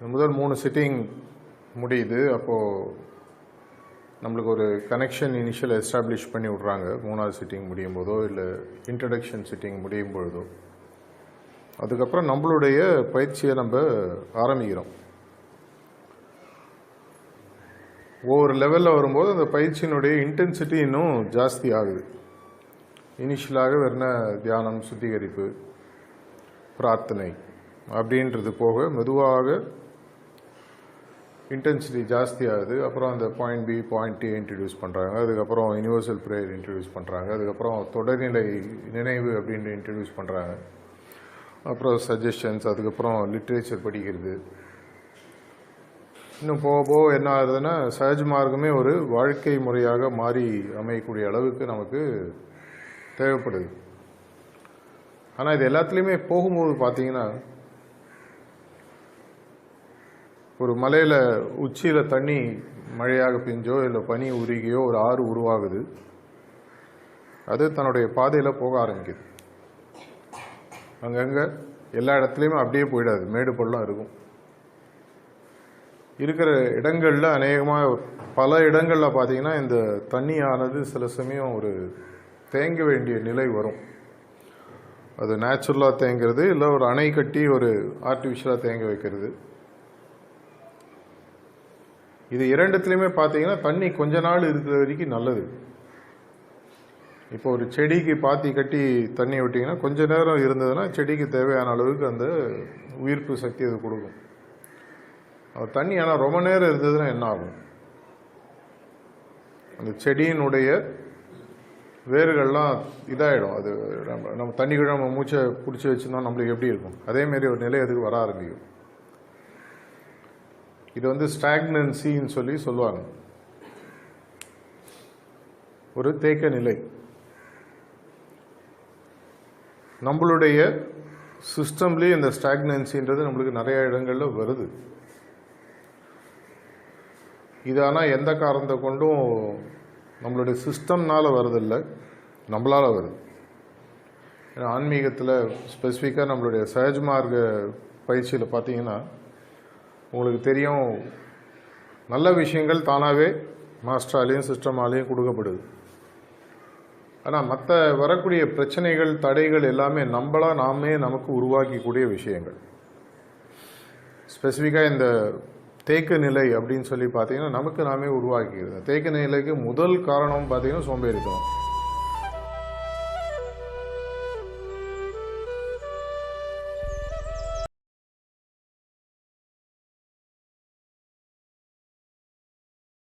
முதல் மூணு சிட்டிங் முடியுது. அப்போது நம்மளுக்கு ஒரு கனெக்ஷன் இனிஷியல் எஸ்டாப்ளிஷ் பண்ணி விட்றாங்க. மூணாவது சிட்டிங் முடியும் போதோ இல்லை இன்ட்ரடக்ஷன் சிட்டிங் முடியும் பொழுதோ. அதுக்கப்புறம் நம்மளுடைய பயிற்சியை நம்ம ஆரம்பிக்கிறோம். ஒவ்வொரு லெவலில் வரும்போது அந்த பயிற்சியினுடைய இன்டென்சிட்டி இன்னும் ஜாஸ்தி ஆகுது. இனிஷியலாக வெறும் தியானம் சுத்திகரிப்பு பிரார்த்தனை அப்படின்றது போக மெதுவாக இன்டென்சிட்டி ஜாஸ்தியாகுது. அப்புறம் அந்த point B point D introduce பண்ணுறாங்க அதுக்கப்புறம் யூனிவர்சல் ப்ரேயர் இன்ட்ரடியூஸ் பண்ணுறாங்க அதுக்கப்புறம் தொடர்நிலை நினைவு அப்படின்னு இன்ட்ரடியூஸ் பண்ணுறாங்க அப்புறம் சஜஷன்ஸ் அதுக்கப்புறம் லிட்ரேச்சர் படிக்கிறது. இன்னும் போக போக என்ன ஆகுதுன்னா சஹஜ் மார்க்கமே ஒரு வாழ்க்கை முறையாக மாறி அமையக்கூடிய அளவுக்கு நமக்கு தேவைப்படுது. ஆனால் இது எல்லாத்துலேயுமே போகும்போது பார்த்தீங்கன்னா ஒரு மலையில் உச்சியில் தண்ணி மழையாக பெஞ்சோ இல்லை பனி உருகியோ ஒரு ஆறு உருவாகுது. அது தன்னுடைய பாதையில் போக ஆரம்பிக்குது. அங்கங்கே எல்லா இடத்துலையுமே அப்படியே போயிடாது. மேடு பள்ளம் இருக்கும். இருக்கிற இடங்களில் அநேகமாக பல இடங்களில் பார்த்தீங்கன்னா இந்த தண்ணியானது சில சமயம் ஒரு தேங்க வேண்டிய நிலை வரும். அது நேச்சுரலாக தேங்கிறது இல்லை ஒரு அணை கட்டி ஒரு ஆர்டிஃபிஷியலாக தேங்க வைக்கிறது. இது இரண்டுத்துலேயுமே பார்த்தீங்கன்னா தண்ணி கொஞ்ச நாள் இருக்கிற வரைக்கும் நல்லது. இப்போ ஒரு செடிக்கு பாத்தி கட்டி தண்ணி விட்டிங்கன்னா கொஞ்ச நேரம் இருந்ததுன்னா செடிக்கு தேவையான அளவுக்கு அந்த உயிர்ப்பு சக்தி அது கொடுக்கும். அது தண்ணி ஆனால் ரொம்ப நேரம் இருந்ததுன்னா என்ன ஆகும்? அந்த செடியினுடைய வேர்கள்லாம் இதாகிடும் அது நம்ம நம்ம தண்ணிக்குள்ள நம்ம மூச்சை பிடிச்சி வச்சுருந்தோம் நம்மளுக்கு எப்படி இருக்கும்? அதேமாரி ஒரு நிலை அதுக்கு வர ஆரம்பிக்கும். இது வந்து ஸ்டாக்னன்சின்னு சொல்லி சொல்லுவாங்க. ஒரு தேக்க நிலை. நம்மளுடைய சிஸ்டம்லேயே இந்த ஸ்டாக்னன்சின்றது நம்மளுக்கு நிறைய இடங்களில் வருது. இது ஆனால் எந்த காரணத்தை கொண்டும் நம்மளுடைய சிஸ்டம்னால் வரதில்லை நம்மளால் வருது. ஏன்னா ஆன்மீகத்தில் ஸ்பெசிஃபிக்காக நம்மளுடைய சஹஜ் மார்க்க பயிற்சியில் பார்த்தீங்கன்னா உங்களுக்கு தெரியும் நல்ல விஷயங்கள் தானாகவே மாஸ்டராலேயும் சிஸ்டமாலேயும் கொடுக்கப்படுது. ஆனால் மற்ற வரக்கூடிய பிரச்சனைகள் தடைகள் எல்லாமே நம்மளா நாமே நமக்கு உருவாக்கக்கூடிய விஷயங்கள். ஸ்பெசிஃபிக்காக இந்த தேக்க நிலை அப்படின்னு சொல்லி பார்த்தீங்கன்னா நமக்கு நாமே உருவாக்கிக்கிறது தேக்க நிலைக்கு முதல் காரணம் பார்த்தீங்கன்னா சோம்பேறித்தனம்.